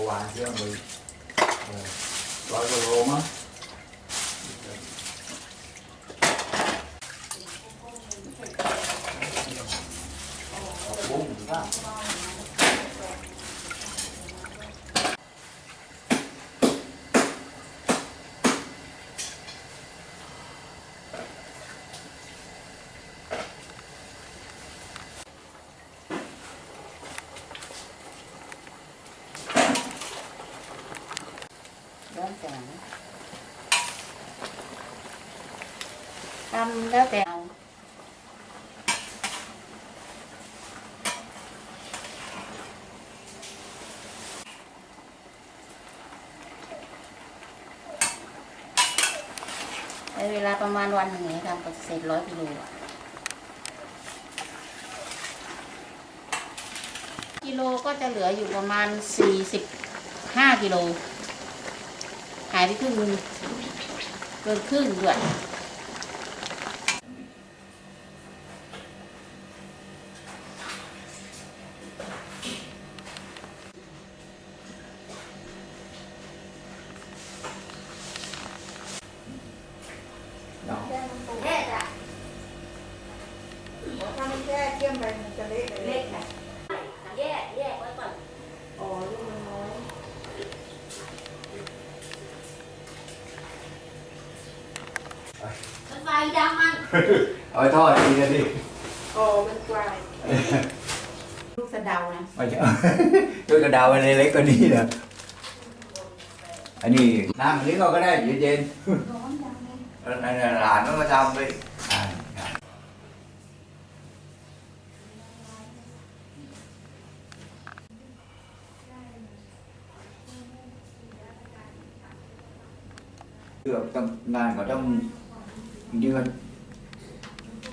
รื่องเมื่อวานเครื่องไปเอ่อร้อยกว่าโลมั้งผักบุ้งบ้างแล้ว แต่นะทำแล้วแต่เอาใช้เวลาประมาณวันหนึ่งเนี่ยทำก็เสร็จร้อยกิโลกิโลก็จะเหลืออยู่ประมาณสี่สิบห้ากิโลายไปครึ่งนึงเกินครึ่งด้วย เนาะ แค่จ้ะ ถ้าไม่แช่เกี่ยมไปมันจะเละเลย เล็กนะแยกแยกไว้ก่อน อ๋อลูกมันน้อย มันไฟดำมันเอาไปทอดกินกันดิอ๋อเป็นกลายลูกสะเดานะไม่ใช่ด้วย กระดาวอะไรเล็กกว่านี้นะอันนี้น้ำอันนี้ก็ก็ได้เย็นร้อนจังเลยๆอันนั้นหลานก็ทำไปอ่าอ่าเกือบต้องงานก็ต้องเดือน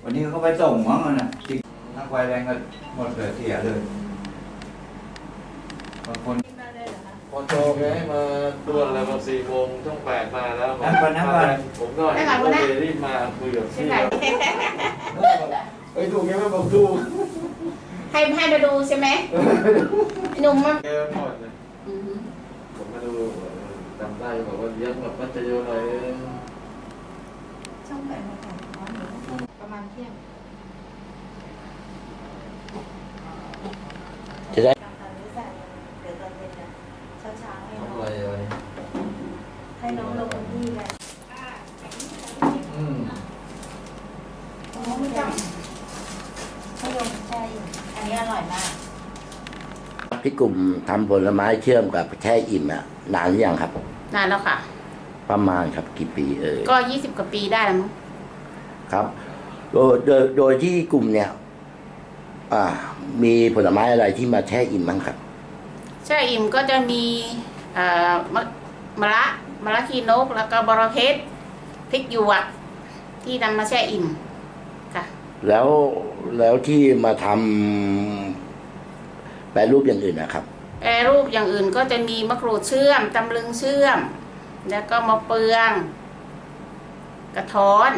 วันนี้เขาไปส่งมั้งมันน่ะจริงนักไฟแรงก็หมดเลยเสียเลยบางคนกินได้เลยเหรอคะพอโจแกให้มาด่วนเลยมาสี่โมงช่องแปดมาแล้วนั่นก่อนนั่นก่อนผมก็เห็นว่าเดรีบมาคุยกับใช่พี่ไหมเอ้ยถูกแกไม่บอกถูกให้ให้มาดูใช่ไหมหนุ่มมันแกหมดเลยอือฮึผมมาดูจำได้บอกว่าเลี้ยงแบบมัธยมอะไร ช่องแปดมาถ่ร้อนอยู่ประมาณเที่ยงจะได้ตามตามนี้ใส่เดี๋ยวตอนเย็นนะเช้าเช้าๆให้น้องทำอะไรให้น้องลงพื้นที่กันอืมน้องไม่จำให้ลงใช่อันนี้อร่อยมากพี่กลุ่มทำผลไม้เชื่อมกับแช่อิ่มอะนานหรือยังครับ นานแล้วค่ะ ประมาณครับกี่ปีเอ่ยก็ยี่สิบกว่าปีได้แล้วมั้งครับโดยโดยโดยที่กลุ่มเนี่ย อ่า มีผลไม้อะไรที่มาแช่อิ่มบ้างครับ ใช่อิ่มก็จะมีเอ่อมะมะระมะระขีนก แล้วก็บรเพชรพริกหยวกที่นำมาแช่อิ่มค่ะ แล้วแล้วที่มาทำแปรรูปอย่างอื่นนะครับ แปรรูปอย่างอื่นก็จะมีมะกรูดเชื่อม ตำลึงเชื่อม แล้วก็มะเปือง กระท้อน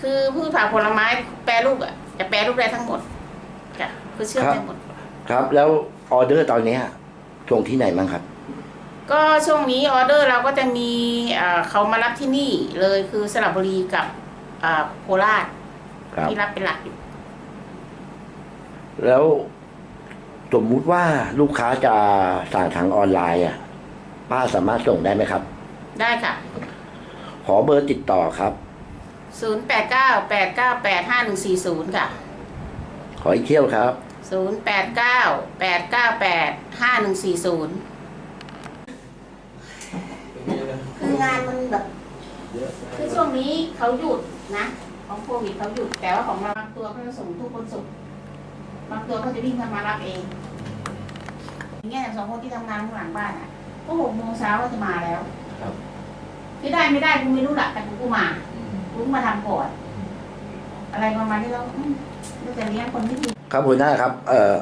คือพืชผักผลไม้แปรรูปอะจะแปรรูปได้ทั้งหมดค่ะคือเชื่อมได้หมด ครับแล้วออเดอร์ตอนเนี้ยส่งที่ไหนบ้างครับ ก็ช่วงนี้ออเดอร์เราก็จะมีเอ่อเขามารับที่นี่เลยคือสระบุรีกับเอ่อโคราชครับที่รับเป็นหลักอยู่ แล้วสมมุติว่าลูกค้าจะสั่งทางออนไลน์อะ ป้าสามารถส่งได้ไหมครับ ได้ค่ะ ขอเบอร์ติดต่อครับ 0 8 9 8 9 8 5 1 4 0 ค่ะ ขออีกเที่ยวครับ 0 8 9 8 9 8 5 1 4 0 คืองานมันแบบเยอะคือช่วงนี้เขาหยุดนะ ของโควิดเขาหยุดแต่ว่าของเราบางตัวเขาจะส่งทุกคนส่งบางตัวเขาจะวิ่งเข้ามารับเองอย่างเงี้ยอย่างสองคนที่ทำงานข้างหลังบ้านอะก็หกโมงเช้าก็จะมาแล้ว ครับคือได้ไม่ได้กูไม่รู้หลักแต่กูกูมากูมาทำก่อนอะไรประมาณนี้แล้วอืมเราจะเลี้ยงคนที่ดีครับหัวหน้าครับ เอ่อ